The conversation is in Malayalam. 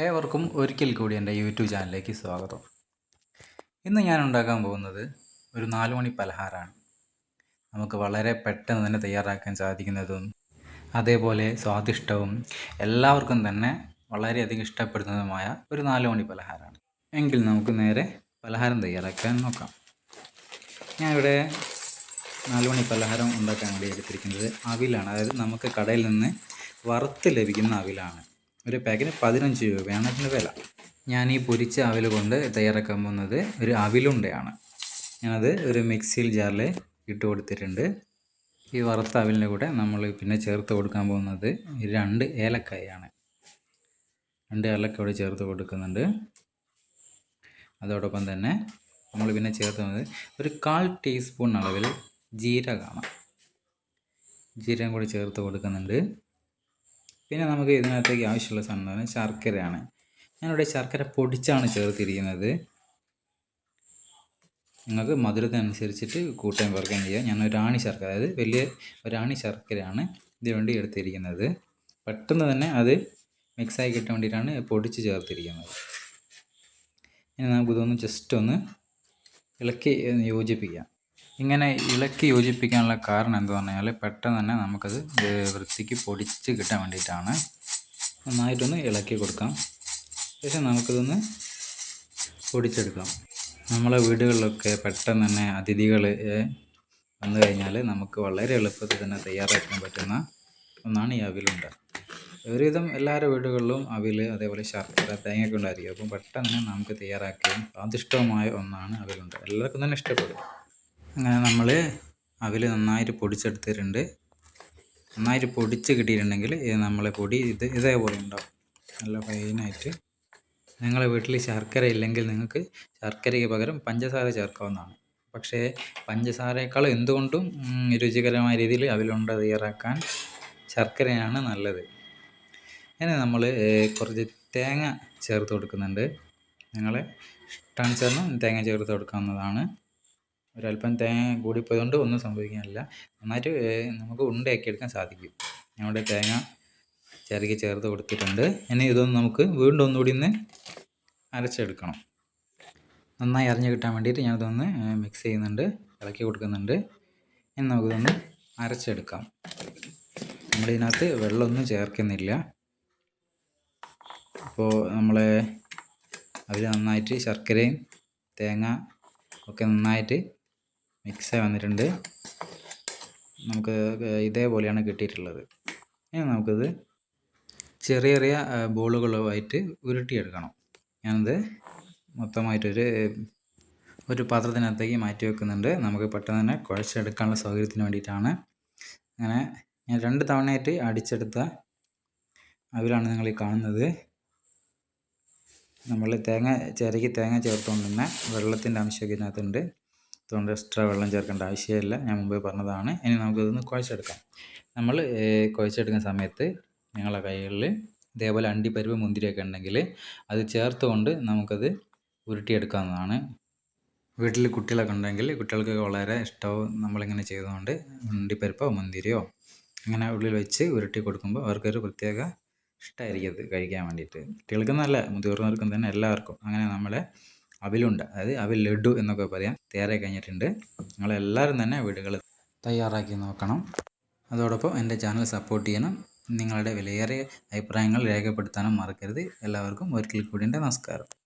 ഏവർക്കും ഒരിക്കൽ കൂടി എന്റെ യൂട്യൂബ് ചാനലിലേക്ക് സ്വാഗതം. ഇന്ന് ഞാൻ ഉണ്ടാക്കാൻ പോകുന്നത് ഒരു നാല് മണി പലഹാരമാണ്. നമുക്ക് വളരെ പെട്ടെന്ന് തന്നെ തയ്യാറാക്കാൻ സാധിക്കുന്നതും അതേപോലെ സ്വാദിഷ്ടവും എല്ലാവർക്കും തന്നെ വളരെയധികം ഇഷ്ടപ്പെടുന്നതുമായ ഒരു നാല് മണി പലഹാരമാണ്. എങ്കിൽ നമുക്ക് നേരെ പലഹാരം തയ്യാറാക്കാൻ നോക്കാം. ഞാനിവിടെ നാല് മണി പലഹാരം ഉണ്ടാക്കാൻ വേണ്ടി എടുത്തിരിക്കുന്നത് അവിലാണ്. അതായത് നമുക്ക് കടയിൽ നിന്ന് വറുത്ത് ലഭിക്കുന്ന അവിലാണ്. ഒരു പാക്കിന് പതിനഞ്ച് രൂപയാണ് അതിന്റെ വില. ഞാൻ ഈ പൊരിച്ച അവിൽ കൊണ്ട് തയ്യാറാക്കാൻ പോകുന്നത് ഒരു അവിലുണ്ടയാണ്. ഞാനത് ഒരു മിക്സിയിൽ ജാറിൽ ഇട്ട് കൊടുത്തിട്ടുണ്ട്. ഈ വറുത്ത അവിലിന്റെ കൂടെ നമ്മൾ പിന്നെ ചേർത്ത് കൊടുക്കാൻ പോകുന്നത് രണ്ട് ഏലക്കായാണ്. രണ്ട് ഏലക്ക ഇവിടെ ചേർത്ത് കൊടുക്കുന്നുണ്ട്. അതോടൊപ്പം തന്നെ നമ്മൾ പിന്നെ ചേർത്ത് വന്നത് ഒരു കാൽ ടീസ്പൂൺ അളവിൽ ജീരകമാണ്. ജീരകം കൂടി ചേർത്ത് കൊടുക്കുന്നുണ്ട്. പിന്നെ നമുക്ക് ഇതിനകത്തേക്ക് ആവശ്യമുള്ള സാധനം ശർക്കരയാണ്. ഞാനിവിടെ ശർക്കര പൊടിച്ചാണ് ചേർത്തിരിക്കുന്നത്. നിങ്ങൾക്ക് മധുരത്തിനനുസരിച്ചിട്ട് കൂട്ടാൻ കുറയ്ക്കാൻ ചെയ്യുക ഞാൻ ഒരാണി ശർക്കര അതായത് വലിയ ഒരാണി ശർക്കരയാണ് ഇതിനു വേണ്ടി എടുത്തിരിക്കുന്നത്. പെട്ടെന്ന് തന്നെ അത് മിക്സായി കിട്ടാൻ വേണ്ടിയിട്ടാണ് പൊടിച്ച് ചേർത്തിരിക്കുന്നത്. ഇനി നമുക്കിതൊന്ന് ജസ്റ്റ് ഒന്ന് ഇളക്കി യോജിപ്പിക്കാം. ഇങ്ങനെ ഇളക്കി യോജിപ്പിക്കാനുള്ള കാരണം എന്ന് പറഞ്ഞാൽ പെട്ടെന്ന് തന്നെ നമുക്കത് വൃത്തിക്ക് പൊടിച്ച് കിട്ടാൻ വേണ്ടിയിട്ടാണ്. നന്നായിട്ടൊന്ന് ഇളക്കി കൊടുക്കാം. ശേഷം നമുക്കിതൊന്ന് പൊടിച്ചെടുക്കാം. നമ്മളെ വീടുകളിലൊക്കെ പെട്ടെന്ന് തന്നെ അതിഥികൾ വന്നു കഴിഞ്ഞാൽ നമുക്ക് വളരെ എളുപ്പത്തിൽ തന്നെ തയ്യാറാക്കാൻ പറ്റുന്ന ഒന്നാണ് ഈ അവിലുണ്ട. ഒരുവിധം എല്ലാവരുടെ വീടുകളിലും അവിൽ അതേപോലെ ശർക്കര തേങ്ങയൊക്കെ ഉണ്ടായിരിക്കും. അപ്പം പെട്ടെന്ന് നമുക്ക് തയ്യാറാക്കുകയും സ്വാദിഷ്ടവുമായ ഒന്നാണ് അവിലുണ്ട. എല്ലാവർക്കും തന്നെ ഇഷ്ടപ്പെടും. അങ്ങനെ നമ്മൾ അവിൽ നന്നായിട്ട് പൊടിച്ചെടുത്തിട്ടുണ്ട്. നന്നായിട്ട് പൊടിച്ച് കിട്ടിയിട്ടുണ്ടെങ്കിൽ നമ്മളെ പൊടി ഇത് ഇതേപോലെ ഉണ്ടാവും. നല്ല ഫൈനായിട്ട് നിങ്ങളെ വീട്ടിൽ ശർക്കര ഇല്ലെങ്കിൽ നിങ്ങൾക്ക് ശർക്കരയ്ക്ക് പകരം പഞ്ചസാര ചേർക്കാവുന്നതാണ്. പക്ഷേ പഞ്ചസാരയേക്കാൾ എന്തുകൊണ്ടും രുചികരമായ രീതിയിൽ അവിലുണ്ട തയ്യാറാക്കാൻ ശർക്കരയാണ് നല്ലത്. ഇനി നമ്മൾ കുറച്ച് തേങ്ങ ചേർത്ത് കൊടുക്കുന്നുണ്ട്. നിങ്ങളെ ഇഷ്ടാനുസരണം തേങ്ങ ചേർത്ത് കൊടുക്കാവുന്നതാണ്. ഒരല്പം തേങ്ങ കൂടിപ്പോയതുകൊണ്ട് ഒന്നും സംഭവിക്കാനില്ല. നന്നായിട്ട് നമുക്ക് ഉണ്ടയാക്കി എടുക്കാൻ സാധിക്കും. ഞങ്ങളുടെ തേങ്ങ ചിരകി ചേർത്ത് കൊടുത്തിട്ടുണ്ട്. ഇനി ഇതൊന്നും നമുക്ക് വീണ്ടും ഒന്നുകൂടി ഒന്ന് അരച്ചെടുക്കണം. നന്നായി അരഞ്ഞ് കിട്ടാൻ വേണ്ടിയിട്ട് ഞാനിതൊന്ന് മിക്സ് ചെയ്യുന്നുണ്ട് ഇളക്കി കൊടുക്കുന്നുണ്ട്. ഇനി നമുക്കിതൊന്ന് അരച്ചെടുക്കാം. നമ്മളിതിനകത്ത് വെള്ളമൊന്നും ചേർക്കുന്നില്ല. അപ്പോൾ നമ്മളെ അതിൽ നന്നായിട്ട് ശർക്കരയും തേങ്ങ ഒക്കെ നന്നായിട്ട് മിക്സായി വന്നിട്ടുണ്ട്. നമുക്ക് ഇതേപോലെയാണ് കിട്ടിയിട്ടുള്ളത്. ഇനി നമുക്കിത് ചെറിയ ചെറിയ ബോളുകളുമായിട്ട് ഉരുട്ടിയെടുക്കണം. ഞാനത് മൊത്തമായിട്ടൊരു ഒരു പാത്രത്തിനകത്തേക്ക് മാറ്റി വെക്കുന്നുണ്ട്. നമുക്ക് പെട്ടെന്ന് തന്നെ കുഴച്ചെടുക്കാനുള്ള സൗകര്യത്തിന് വേണ്ടിയിട്ടാണ്. അങ്ങനെ ഞാൻ രണ്ട് തവണയായിട്ട് അടിച്ചെടുത്ത അവരാണ് നിങ്ങൾ ഈ കാണുന്നത്. നമ്മൾ തേങ്ങ ചിരകി തേങ്ങ ചേർത്തുകൊണ്ട് തന്നെ വെള്ളത്തിന്റെ അംശമൊക്കെ ഇതിനകത്തുണ്ട്. അതുകൊണ്ട് എക്സ്ട്രാ വെള്ളം ചേർക്കേണ്ട ആവശ്യമില്ല. ഞാൻ മുമ്പേ പറഞ്ഞതാണ്. ഇനി നമുക്കിതൊന്ന് കുഴച്ചെടുക്കാം. നമ്മൾ കുഴച്ചെടുക്കുന്ന സമയത്ത് ഞങ്ങളെ കൈകളിൽ ഇതേപോലെ അണ്ടിപ്പരിപ്പ് മുന്തിരിയൊക്കെ ഉണ്ടെങ്കിൽ അത് ചേർത്തുകൊണ്ട് നമുക്കത് ഉരുട്ടിയെടുക്കാവുന്നതാണ്. വീട്ടിൽ കുട്ടികളൊക്കെ ഉണ്ടെങ്കിൽ കുട്ടികൾക്കൊക്കെ വളരെ ഇഷ്ടവും നമ്മളിങ്ങനെ ചെയ്തുകൊണ്ട് അണ്ടിപ്പരിപ്പോ മുന്തിരിയോ അങ്ങനെ ഉള്ളിൽ വെച്ച് ഉരുട്ടി കൊടുക്കുമ്പോൾ അവർക്കൊരു പ്രത്യേക ഇഷ്ടമായിരിക്കും അത് കഴിക്കാൻ വേണ്ടിയിട്ട്. കുട്ടികൾക്കും നല്ല മുതിർന്നവർക്കും തന്നെ എല്ലാവർക്കും അങ്ങനെ നമ്മളെ അവിലുണ്ട്. അതായത് അവിൽ ലഡു എന്നൊക്കെ പറയാം. തയ്യാറായി കഴിഞ്ഞിട്ടുണ്ട്. നിങ്ങളെല്ലാവരും തന്നെ വീടുകളിൽ തയ്യാറാക്കി നോക്കണം. അതോടൊപ്പം എന്റെ ചാനൽ സപ്പോർട്ട് ചെയ്യണം. നിങ്ങളുടെ വിലയേറിയ അഭിപ്രായങ്ങൾ രേഖപ്പെടുത്താനും മറക്കരുത്. എല്ലാവർക്കും ഒരിക്കൽ കൂടി എന്റെ നമസ്കാരം.